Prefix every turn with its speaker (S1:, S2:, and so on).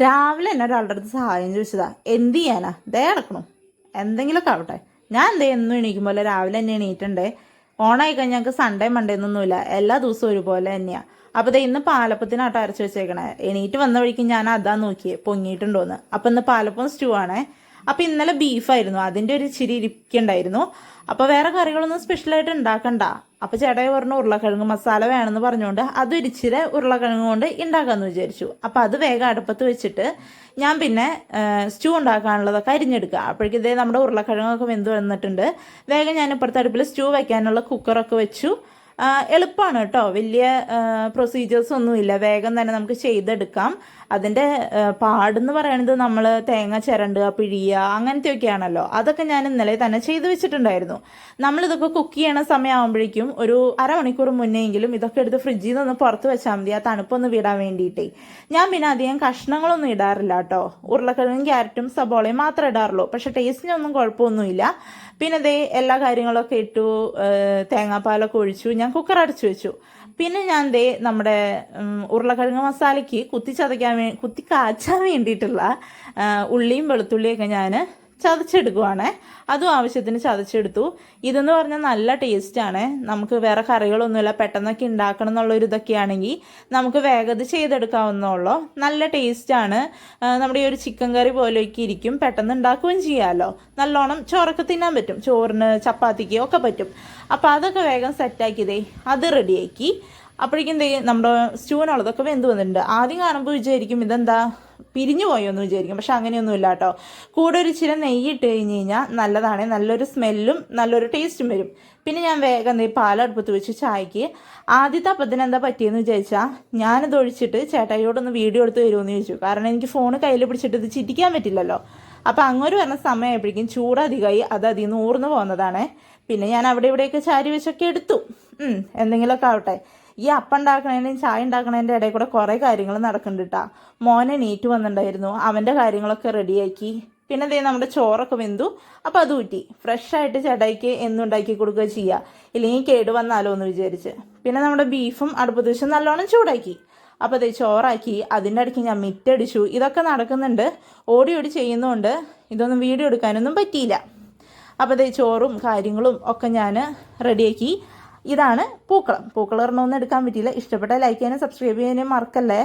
S1: രാവിലെ എന്നെ ഒരാളുടെ അടുത്ത് സഹായം ചോദിച്ചതാ എന്ത് ചെയ്യാനാ? ദേ കിടക്കണു. എന്തെങ്കിലുമൊക്കെ ആവട്ടെ. ഞാൻ എന്തേ എന്നും എണീക്കുമ്പോൾ രാവിലെ തന്നെ എണീറ്റണ്ടേ. ഓണായി കഴിഞ്ഞാൽ ഞങ്ങൾക്ക് സൺഡേ മൺഡേ എന്നൊന്നുമില്ല. എല്ലാ ദിവസവും ഒരുപോലെ തന്നെയാണ് അപ്പോൾ ദേ ഇന്ന് പാലപ്പത്തിനാട്ടോ അരച്ച് വെച്ചേക്കണേ. എണീറ്റ് വന്ന വഴിക്ക് ഞാൻ അതാ നോക്കിയേ പൊങ്ങിയിട്ടുണ്ടോന്ന്. അപ്പം ഇന്ന് പാലപ്പം സ്റ്റൂ ആണേ അപ്പം ഇന്നലെ ബീഫായിരുന്നു അതിന്റെ ഒരു ചിരി ഇരിക്കണ്ടായിരുന്നു. അപ്പോൾ വേറെ കറികളൊന്നും സ്പെഷ്യലായിട്ട് ഉണ്ടാക്കണ്ട. അപ്പോൾ ചേട്ടായി പറഞ്ഞു ഉരുളക്കിഴങ്ങ് മസാല വേണമെന്ന് പറഞ്ഞുകൊണ്ട് അത് ഒരിച്ചിരി ഉരുളക്കിഴങ്ങ് കൊണ്ട് ഉണ്ടാക്കാമെന്ന് വിചാരിച്ചു. അപ്പോൾ അത് വേഗം അടുപ്പത്ത് വെച്ചിട്ട് ഞാൻ പിന്നെ സ്റ്റൂ ഉണ്ടാക്കാനുള്ളതൊക്കെ അരിഞ്ഞെടുക്കുക. അപ്പോഴേക്കും ഇതേ നമ്മുടെ ഉരുളക്കിഴങ്ങൊക്കെ വെന്ത് വന്നിട്ടുണ്ട്. വേഗം ഞാൻ ഇപ്പുറത്തെ അടുപ്പിൽ സ്റ്റൂ വയ്ക്കാനുള്ള കുക്കറൊക്കെ വെച്ചു. എളുപ്പമാണ് കേട്ടോ. വലിയ പ്രൊസീജിയേഴ്സ് ഒന്നുമില്ല. വേഗം തന്നെ നമുക്ക് ചെയ്തെടുക്കാം. അതിന്റെ പാടെന്ന് പറയണത് നമ്മൾ തേങ്ങ ചിരണ്ടുക പിഴിയുക അങ്ങനത്തെയൊക്കെയാണല്ലോ. അതൊക്കെ ഞാൻ ഇന്നലെ തന്നെ ചെയ്തു വെച്ചിട്ടുണ്ടായിരുന്നു. നമ്മളിതൊക്കെ കുക്ക് ചെയ്യണ സമയമാകുമ്പോഴേക്കും ഒരു അരമണിക്കൂർ എങ്കിലും ഇതൊക്കെ എടുത്ത് ഫ്രിഡ്ജിൽ നിന്ന് പുറത്ത് വെച്ചാൽ മതി. ആ തണുപ്പൊന്ന് വിടാൻ വേണ്ടിയിട്ടേ. ഞാൻ പിന്നെ അധികം കഷ്ണങ്ങളൊന്നും ഇടാറില്ല കേട്ടോ. ഉരുളക്കിഴങ്ങും ക്യാരറ്റും സബോളയും മാത്രമേ ഇടാറുള്ളൂ. പക്ഷെ ടേസ്റ്റിനൊന്നും കുഴപ്പമൊന്നുമില്ല. പിന്നെ ദേ എല്ലാ കാര്യങ്ങളൊക്കെ ഇട്ടു തേങ്ങാപ്പാലൊക്കെ ഒഴിച്ചു. ഞാൻ കുക്കർ അടച്ചു വെച്ചു. പിന്നെ ഞാൻ ദേ നമ്മുടെ ഉരുളക്കിഴങ്ങ് മസാലയ്ക്ക് കുത്തി ചതയ്ക്കാൻ വേ കുത്തി കാച്ചാൻ വേണ്ടിയിട്ടുള്ള ഉള്ളിയും ഉള്ളിയും വെളുത്തുള്ളിയൊക്കെ ഞാൻ ചതച്ചെടുക്കുവാണ്. അതും ആവശ്യത്തിന് ചതച്ചെടുത്തു. ഇതെന്ന് പറഞ്ഞാൽ നല്ല ടേസ്റ്റാണ് നമുക്ക് വേറെ കറികളൊന്നുമില്ല. പെട്ടെന്നൊക്കെ ഉണ്ടാക്കണം എന്നുള്ളൊരു ഇതൊക്കെ ആണെങ്കിൽ നമുക്ക് വേഗത ചെയ്തെടുക്കാവുന്നുള്ളൂ നല്ല ടേസ്റ്റാണ് നമ്മുടെ ഈ ഒരു ചിക്കൻ കറി പോലെയൊക്കെ ഇരിക്കും. പെട്ടെന്ന് ഉണ്ടാക്കുകയും ചെയ്യാമല്ലോ നല്ലോണം ചോറൊക്കെ തിന്നാൻ പറ്റും. ചോറിന് ചപ്പാത്തിക്ക് ഒക്കെ പറ്റും. അപ്പോൾ അതൊക്കെ വേഗം സെറ്റാക്കിയതേ അത് റെഡിയാക്കി അപ്പോഴേക്കും നമ്മുടെ സ്റ്റൂവിനുള്ളതൊക്കെ വെന്ത് വന്നിട്ടുണ്ട്. ആദ്യം കാണുമ്പോൾ വിചാരിക്കും ഇതെന്താ? പിരിഞ്ഞു പോയോ എന്ന് വിചാരിക്കും. പക്ഷെ അങ്ങനെയൊന്നുമില്ല കേട്ടോ കൂടെ ഒരു ചില നെയ്യ് ഇട്ട് കഴിഞ്ഞ് കഴിഞ്ഞാൽ നല്ലതാണ്. നല്ലൊരു സ്മെല്ലും നല്ലൊരു ടേസ്റ്റും വരും. പിന്നെ ഞാൻ വേഗം നെയ്യ് പാലടുപ്പത്ത് വെച്ച് ചായക്ക്. ആദ്യത്തെ അപ്പത്തിന് എന്താ പറ്റിയെന്ന് വിചാരിച്ചാൽ ഞാനിത് ഒഴിച്ചിട്ട് ചേട്ടായിയോടൊന്ന് വീഡിയോ എടുത്ത് തരുമെന്ന് ചോദിച്ചു. കാരണം എനിക്ക് ഫോൺ കയ്യിൽ പിടിച്ചിട്ട് ഇത് ചിരിക്കാൻ പറ്റില്ലല്ലോ. അപ്പോൾ അങ്ങോട്ട് വരുന്ന സമയമായപ്പോഴേക്കും ചൂടധികമായി അത് അതിൽ നിന്ന് ഊർന്നു പോകുന്നതാണ് പിന്നെ ഞാൻ അവിടെ ഇവിടെയൊക്കെ ചാരി വെച്ചൊക്കെ എടുത്തു. എന്തെങ്കിലുമൊക്കെ ആവട്ടെ. ഈ അപ്പം ഉണ്ടാക്കണേന്റെയും ചായ ഉണ്ടാക്കണേന്റെ ഇടയിൽ കൂടെ കുറേ കാര്യങ്ങൾ നടക്കുന്നുണ്ട് കേട്ടോ മോനെ നീറ്റ് വന്നിട്ടുണ്ടായിരുന്നു. അവന്റെ കാര്യങ്ങളൊക്കെ റെഡിയാക്കി പിന്നെ ദേ നമ്മുടെ ചോറൊക്കെ വെന്തു. അപ്പം അത് ഊറ്റി. ഫ്രഷായിട്ട് ചേട്ടായിക്ക് എന്നും ഉണ്ടാക്കി കൊടുക്കുക ചെയ്യുക ഇല്ലെങ്കിൽ കേട് വന്നാലോ എന്ന് വിചാരിച്ച്. പിന്നെ നമ്മുടെ ബീഫും അടുപ്പത്ത് വെച്ച് നല്ലോണം ചൂടാക്കി. അപ്പോൾ അതേ ചോറാക്കി. അതിന്റെ ഇടയ്ക്ക് ഞാൻ മിറ്റടിച്ചു. ഇതൊക്കെ നടക്കുന്നുണ്ട്. ഓടി ഓടി ചെയ്യുന്നതുകൊണ്ട് ഇതൊന്നും വീഡിയോ എടുക്കാനൊന്നും പറ്റിയില്ല. അപ്പോൾ അതേ ചോറും കാര്യങ്ങളും ഒക്കെ ഞാൻ റെഡിയാക്കി ഇതാണ് പൂക്കളം. പൂക്കളം ഒരെണ്ണം ഒന്നും എടുക്കാൻ പറ്റിയില്ല. ഇഷ്ടപ്പെട്ട ലൈക്ക് ചെയ്യാനും സബ്സ്ക്രൈബ് ചെയ്യാനും മറക്കല്ലേ?